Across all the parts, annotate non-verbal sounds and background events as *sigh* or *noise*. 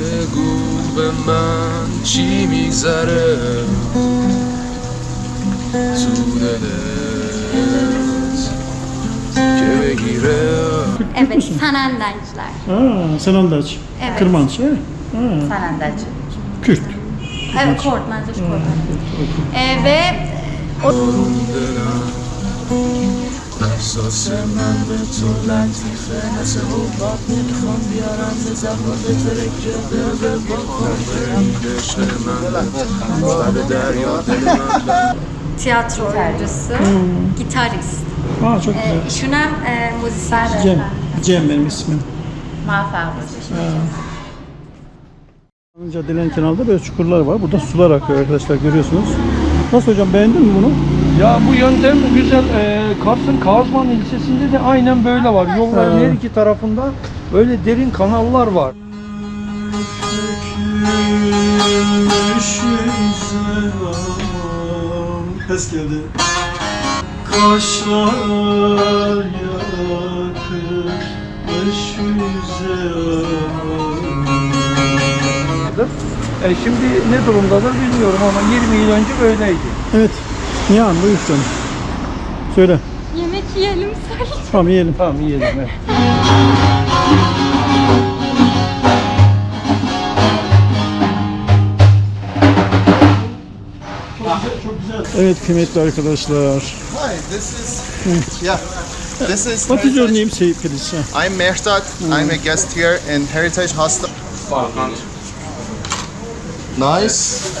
بگو به من چی میگذره تو دلت که بگیره Evet, Sanandancılar. Aa, Sanandaç. Evet. Kırmanç. he? Ha, Sanandacı. Kürt. Evet, Kortmancı, Kortmancı. Ee, ve دلم احساس من به تو لطیفه مثل حباب نمیخوام بیارم به زبان به ترکه دل به بخوام بریم عشق من لب دریا دل من tiyatro oyuncusu, gitarist. Aa, çok Ee, güzel. Şunem e, müzisyen. Cem. Cem benim ismim. Muvaffak Caddenin kenarında böyle çukurlar var. Burada sular akıyor arkadaşlar görüyorsunuz. Nasıl hocam beğendin mi bunu? Ya bu yöntem güzel. Ee, Kars'ın Kazman ilçesinde de aynen böyle var. Yolların He. her iki tarafında böyle derin kanallar var. Ses geldi. Kaşlar yakır, E, şimdi ne durumdadır bilmiyorum ama 20 yıl önce böyleydi. Evet. Nihan buyur sen. Söyle. Yemek yiyelim sadece. Tamam yiyelim. Tamam yiyelim. Evet. Evet kıymetli arkadaşlar. Hi, this is yeah. This is What is your name say please? I'm Mehrdad. I'm a guest here in Heritage Hostel. Nice.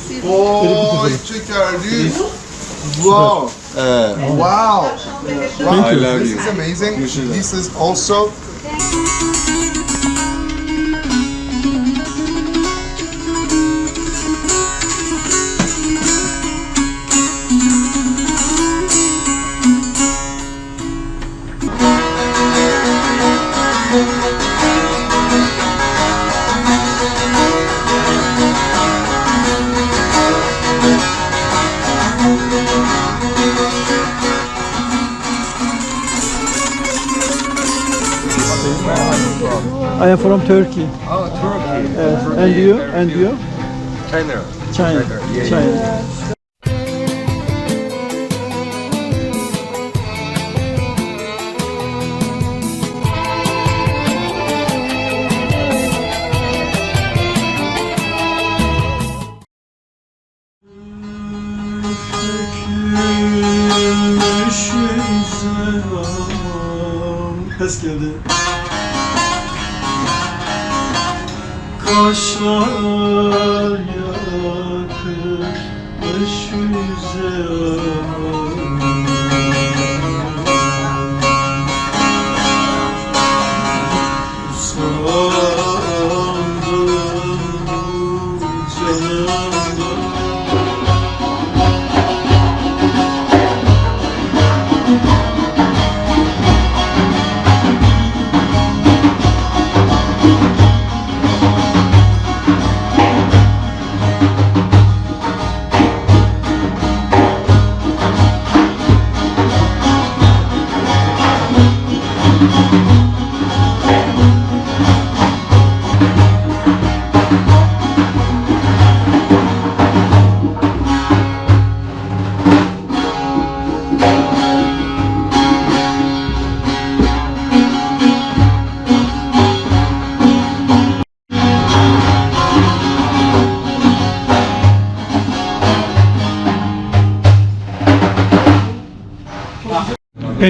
Oh, it's Chicardis. Wow. Uh, wow. wow. I love this you. This is amazing. This is also. I am from Turkey. Oh, Turkey. Evet. And you? And you? China. China. China. Ses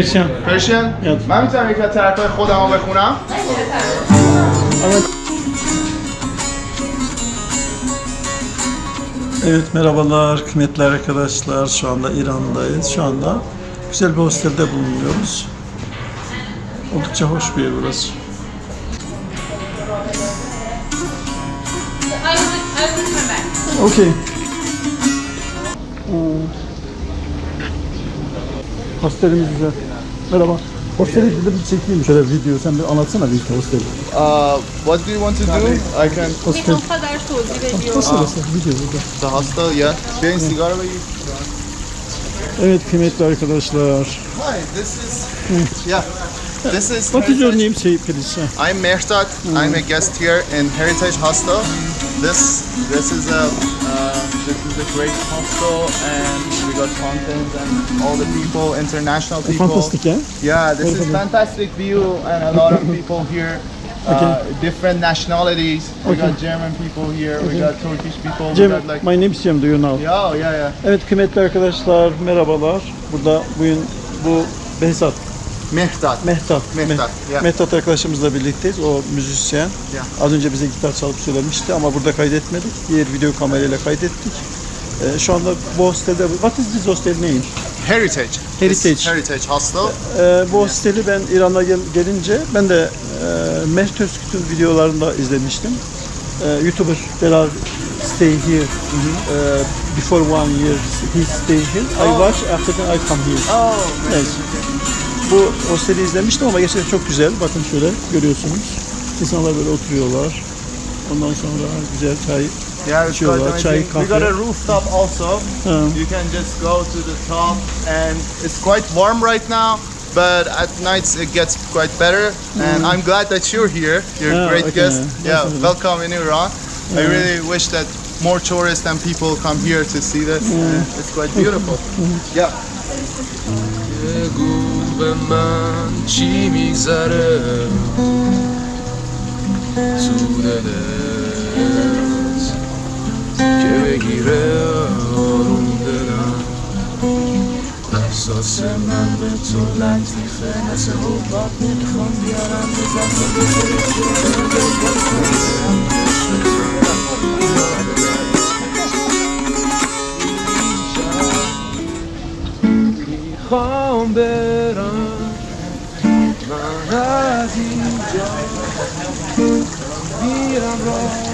پرشن پرشن من میتونم یک از ترکای خودم رو بخونم؟ Evet merhabalar kıymetli arkadaşlar. Şu anda İran'dayız. Şu anda güzel bir hostelde bulunuyoruz. Oldukça hoş bir yer burası. Okay. Hmm. Hostelimiz güzel. Merhaba. Hosteli dedim çekeyim şöyle video. Sen bir anlatsana bir işte. Uh, what do you want to do? I can... Hostel. Hostel. Hostel. Video burada. The hostel, yeah. Ben sigara ve... Evet kıymetli arkadaşlar. Hi, this is... Yeah. This is What is your name, say please? I'm Mehrtat. I'm a guest here in Heritage Hostel. This this is a is a great hostel, and we got fountains and all the people, international people. Fantastik ya. Yeah, this is fantastic view and a lot of people here. Uh, different nationalities. We got German people here. We got Turkish people. We Cem, got like my name is Cem, do you know? yeah, yeah, yeah. Evet kıymetli arkadaşlar merhabalar. Burada bugün bu Behzat, Mehtat. Mehtat. Mehtat, Meh- yeah. Mehtat arkadaşımızla birlikteyiz. O müzisyen. Yeah. Az önce bize gitar çalıp söylemişti ama burada kaydetmedik. Diğer video kamerayla kaydettik. Ee, şu anda bu hostelde, what is this hostel name? Heritage. Heritage. This Heritage Hostel. Ee, bu hosteli ben İran'a gel- gelince ben de e, Mert Özküt'ün videolarında izlemiştim. Ee, YouTuber are stay here uh, before one year he stay here. I watch after that I come here. Oh, Evet. Bu hosteli izlemiştim ama gerçekten çok güzel. Bakın şöyle görüyorsunuz. İnsanlar böyle oturuyorlar. Ondan sonra güzel çay. Yeah, it's Sure, quite uh, chai, amazing. We got coffee. a rooftop also. Um, You can just go to the top, and it's quite warm right now. But at nights it gets quite better, and I'm glad that you're here. You're a Yeah, great okay, guest. Yeah, definitely. welcome in Iran. I really wish that more tourists and people come here to see this. and It's quite beautiful. yeah. بگو به من چی میگذره تو دلت که بگیره آروم دلم. احساس من به تو لطیفه. مثل حباب نمی‌خوام بیارم می‌خوام برم. من از اینجا. راحت راحت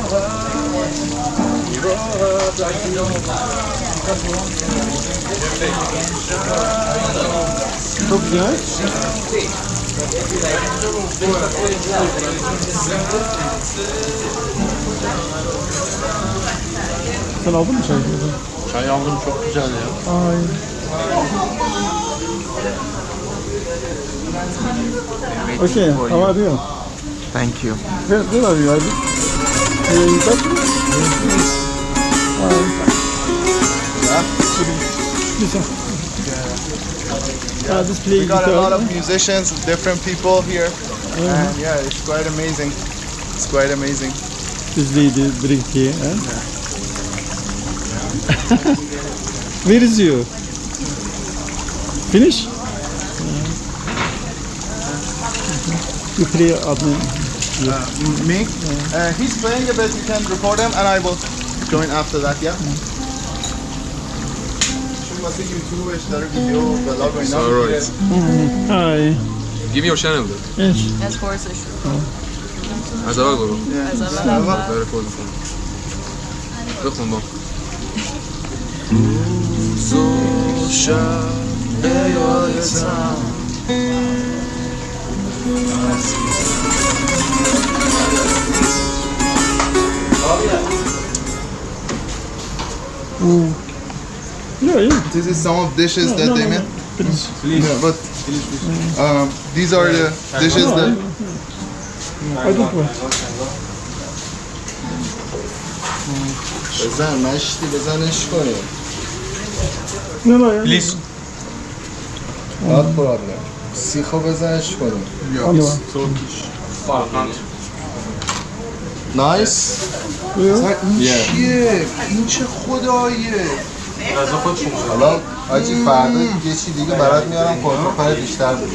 çok güzel. Sen aldın mı çayı? Çay aldım çok güzel ya. Ay. Okay, how are you? Thank you. Where, where are you? Are you in Turkey? Ah, this play We got a lot of musicians, different people here, and yeah, it's quite amazing. It's quite amazing. This lady drink tea. Eh? Where is you? Finish? You play admin. Me? Uh, he's playing a bit. You can record him, and I will join after that. Yeah. passei YouTube e started video, but love right now. Alright. Hi. Give me your channel. Yes. As horse is As avak baba. As avak. Böyle koydum sana. Yok mu bak. Zuşa beyazam. Abi ya. Hmm. Yeah, yeah. This is some of dishes that they made. Please. Yeah, but um, these are the dishes that I don't want. بزن مشتی بزنش کنیم No, no, yeah. Please. not problem سیخو بزنش کنیم Only one. Farkand. نایس Yeah. این چیه؟ این چه خداییه غذا خودشون بزن. حالا آجی فردا یه چی دیگه برات میارم پرتو پای بیشتر بود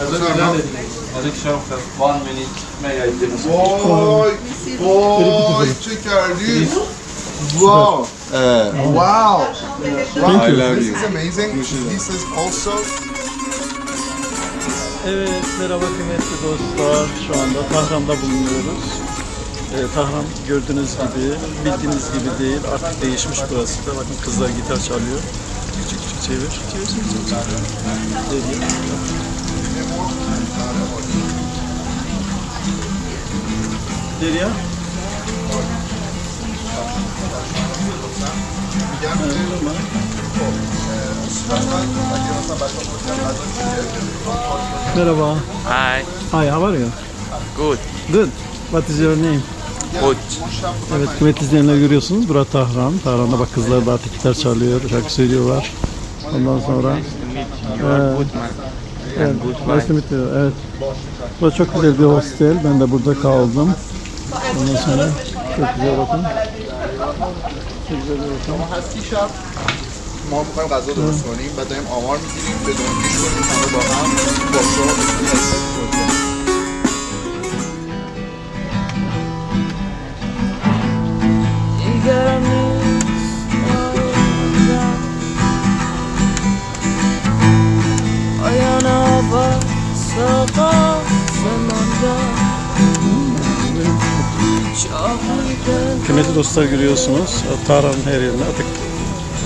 غذا güzel dedi. Az iki şey yoksa. One minute. May I give وای وای چه کردی؟ واو واو Thank you. This is amazing. This is also Evet, merhaba kıymetli dostlar. Şu anda Tahran'da bulunuyoruz. E, Tahran gördüğünüz gibi, bildiğiniz gibi değil. Artık değişmiş burası da. Bakın kızlar gitar çalıyor. Küçük küçük çevir. Çevir, çevir, çevir. Derya. Derya. Merhaba. Hi, Hi, how are you? good, Good. What is your name? good. Evet, kıymetli izleyenler görüyorsunuz. Burası Tahran. Tahran'da bak kızlar da artık gitar çalıyor, şarkı söylüyorlar. Ondan sonra... Evet. Evet, nice to meet you. Evet. Burası çok güzel bir hostel. Ben de burada kaldım. Ondan sonra çok güzel bakın. Çok güzel bir ortam. هستی شب ما میخوایم غذا درست کنیم بعد داریم آمار میگیریم بدون پیش کنیم همه با هم با شما Kıymetli dostlar görüyorsunuz. Tahran'ın her yerinde artık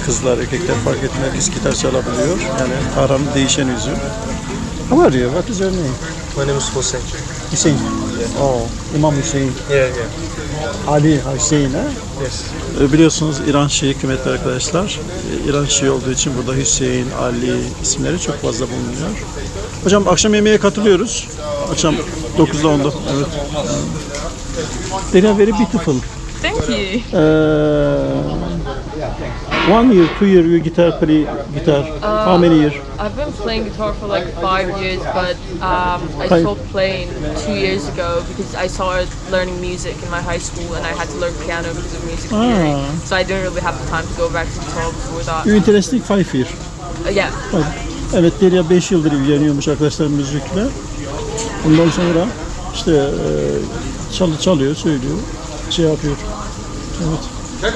kızlar, erkekler fark etmez gitar çalabiliyor. Yani Tahran'ın değişen yüzü. How are you? What is your name? My name is Hossein. Hüseyin. Oh, İmam Hüseyin. Yeah, yeah. Ali Hüseyin ha? Yes. E, Biliyorsunuz İran Şii kıymetli arkadaşlar. E, İran Şii olduğu için burada Hüseyin, Ali isimleri çok fazla bulunuyor. Hocam akşam yemeğe katılıyoruz. Akşam 9'da 10'da. Evet. They are very beautiful. Thank you. Uh, one year, two year you guitar play guitar. How many years? I've been playing guitar for like five years, but um, I Five. stopped playing two years ago because I started learning music in my high school and I had to learn piano because of music theory. Ah. So I didn't really have the time to go back to guitar before that. You interesting five year. Uh, yeah. Evet Derya 5 yıldır ilgileniyormuş arkadaşlar müzikle. Ondan sonra işte e, çalı çalıyor, söylüyor, şey yapıyor. Evet.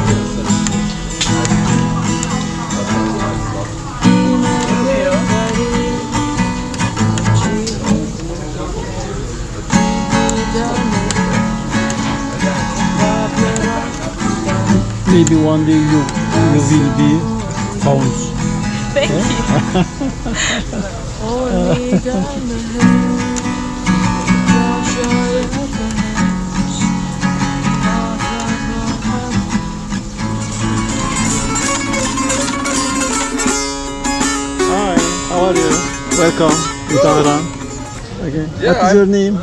Maybe one day you you will be famous. Thank eh? you. *laughs* Hi, how are you? Welcome to Tehran. Okay. Yeah, what is I'm- your name?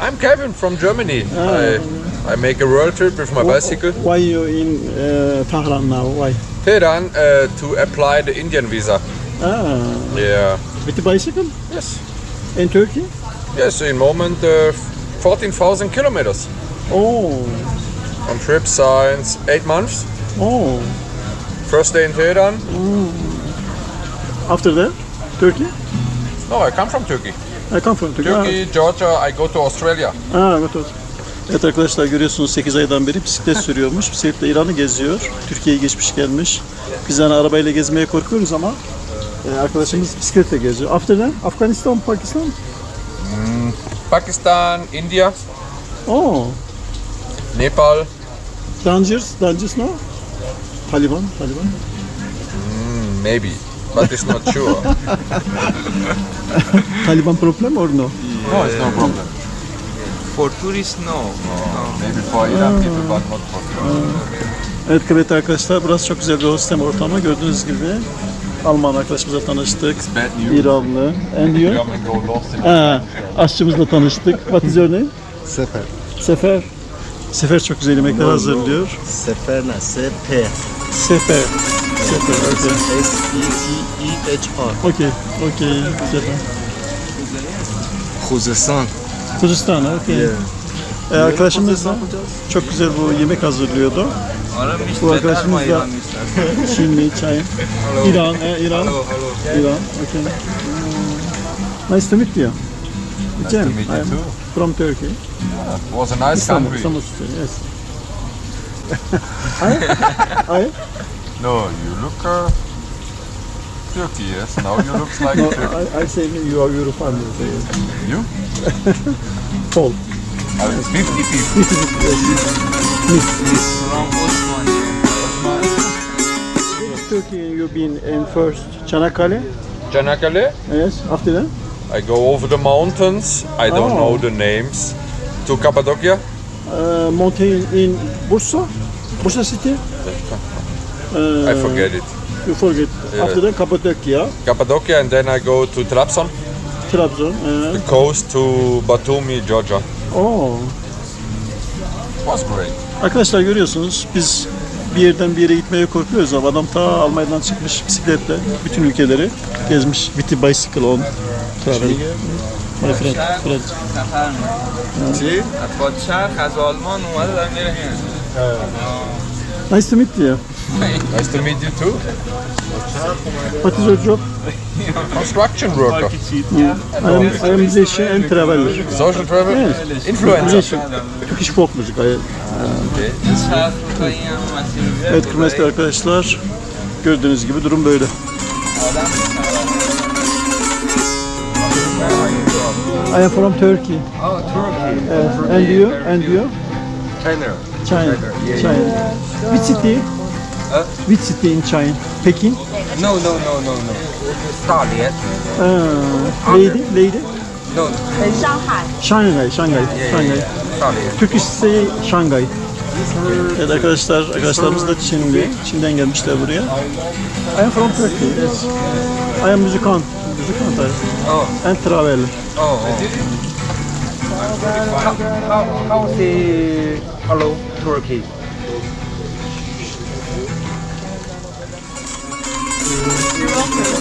I'm Kevin from Germany. Ah. I, I make a world trip with my bicycle. Why are you in uh, Tehran now? Why? Tehran uh, to apply the Indian visa. Ah, Yeah. with the bicycle Yes. in Turkey? Yes, in moment uh, 14,000 kilometers. Oh, On trip since eight months. oh. First day in Tehran. After that, Turkey? No, I come from Turkey. I come from Turkey. Turkey, Georgia, I go to Australia. Ah, evet, evet. Evet arkadaşlar görüyorsunuz 8 aydan beri bisiklet sürüyormuş. Bisikletle İran'ı geziyor. Türkiye'yi geçmiş gelmiş. Biz hani arabayla gezmeye korkuyoruz ama e, arkadaşımız bisikletle geziyor. After that, Afganistan, Pakistan? Pakistan, India, Oh, Nepal. dangerous, dangerous no? Taliban, Taliban. Maybe, but it's not sure. *laughs* Taliban problem or no? no, it's no problem. For tourists, no. Maybe for Iran people, but not for Evet kıymetli arkadaşlar burası çok güzel bir hostel ortamı. Gördüğünüz gibi Alman arkadaşımızla tanıştık. İranlı. And you? Ha, aşçımızla tanıştık. What is your name? Sefer. Sefer. Sefer çok güzel yemekler hazırlıyor. Sefer ne? Sefer. Sefer. Sefer, okay. S-E-P-E-H-R. Okay, okay. Sefer. Khuzestan. Kırgızistan, okay. Yeah. E, arkadaşımız da çok güzel bu yemek hazırlıyordu. Bu arkadaşımız da *laughs* Çinli, çay, İran, e, İran, İran, okay. Nice to meet you. Nice Cem, to meet you too. from Turkey. Yeah, it was a nice İstanbul, country. İstanbul city, yes. *laughs* I, I? *laughs* No, you look uh, Turkey, yes. Now you look like no, Turkey. I, I say you are European. You? *laughs* Paul. Uh, 50 people. From Osman. Turkey, you been in first Çanakkale? Çanakkale. Yes, after that? I go over the mountains. I don't Oh. know the names. To Cappadocia. Uh, mountain in Bursa, Bursa city. Uh, I forget it. You forget. Yeah. After that, Kapadokya, Cappadocia, and then I go to Trabzon, Trabzon. Uh, the coast to Batumi, Georgia. oh. It was great. Arkadaşlar görüyorsunuz biz bir yerden bir yere gitmeye korkuyoruz ama adam ta Almanya'dan çıkmış bisikletle bütün ülkeleri gezmiş. With a bicycle on travel. My friend, friend. سفر می‌کنه. چی؟ با چرخ از آلمان اومده داره میره هند. Nice to meet you. nice to meet you too. What is your job? Construction worker. Yeah. I am, musician and traveler. Social traveler? Yes. Influencer. Turkish folk müzik. I, evet kırmızı arkadaşlar. Gördüğünüz gibi durum böyle. I am from Turkey. Oh, Turkey. Uh, and you? And you? Canada. China. China. Which city? Which city in China? Pekin? No, no, no, no, no. Dalian. Uh, lady? Lady? No, Shanghai. Shanghai. Shanghai. Shanghai. Dalian. Turkish say Shanghai. Evet arkadaşlar, arkadaşlarımız da Çinli. Çin'den gelmişler buraya. I am from Turkey. Yes. I am musician. Musician Oh, and traveler. oh, oh. How, how, how say hello, Turkey?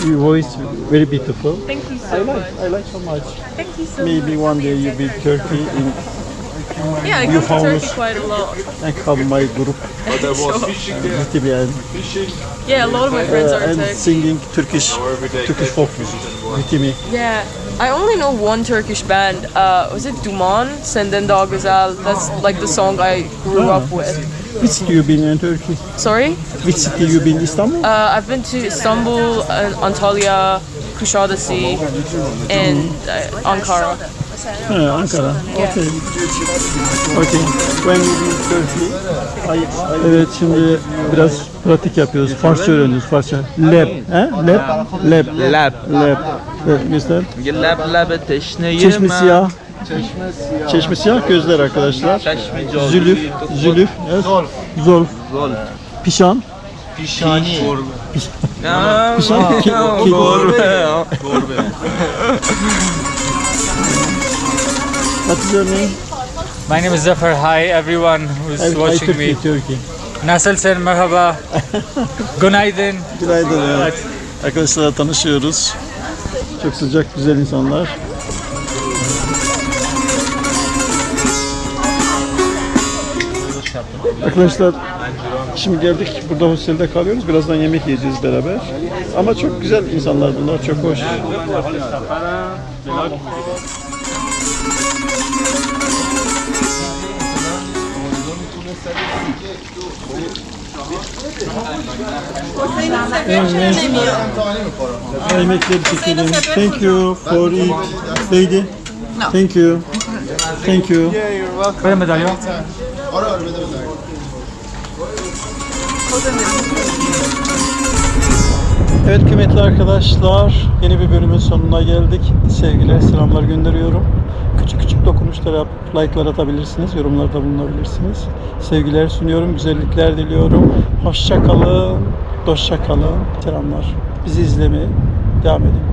Your voice very beautiful. Thank you I so like, much. I like so much. Thank you so Maybe one day you be Turkey in, much. Yeah, I come to Turkey quite a lot. and have my group. *laughs* Ciddi yani. Yeah, a lot of my friends Uh, are and Turkish. singing Turkish Turkish folk music. Ritmi. Yeah, I only know one Turkish band. Uh, was it Duman? Senden Dağ Güzel. That's like the song I grew Ah. up with. Which city you been in Turkey? Sorry? Which city you been Istanbul? Uh, I've been to Istanbul, and Antalya, Kuşadası, and uh, Ankara. Ha, Ankara. Okay. Okay. When you been Turkey? I, I... Evet şimdi biraz pratik yapıyoruz. Farsça öğreniyoruz. Farsça. Lab. He? Lab. Lab. Lab. Lab. Evet göster. Lablab teşneyim. Çeşme siyah. Çeşme siyah. Çeşme siyah gözler arkadaşlar. Zülüf. Zülüf. Evet. Zolf. Zolf. Zolf. Pişan. Pişani. Pişan. Pişan. Gorbe. Gorbe. What's your name? My name is Zafar. Hi everyone who's I, watching I Turkey, me. Turkey. Nasıl sen merhaba. *laughs* Günaydın. Günaydın. Evet. Arkadaşlarla tanışıyoruz. Çok sıcak, güzel insanlar. Arkadaşlar şimdi geldik burada hostelde kalıyoruz. Birazdan yemek yiyeceğiz beraber. Ama çok güzel insanlar bunlar. Çok hoş. Yemekleri çekelim. Thank you for it. Lady. Thank you. Thank you. Böyle medalya. Ara ara medalya. Evet kıymetli arkadaşlar yeni bir bölümün sonuna geldik. Sevgiler selamlar gönderiyorum. Küçük küçük dokunuşlar yap, like'lar atabilirsiniz, yorumlarda bulunabilirsiniz. Sevgiler sunuyorum, güzellikler diliyorum. Hoşça kalın, dostça kalın. Selamlar. Bizi izlemeye devam edin.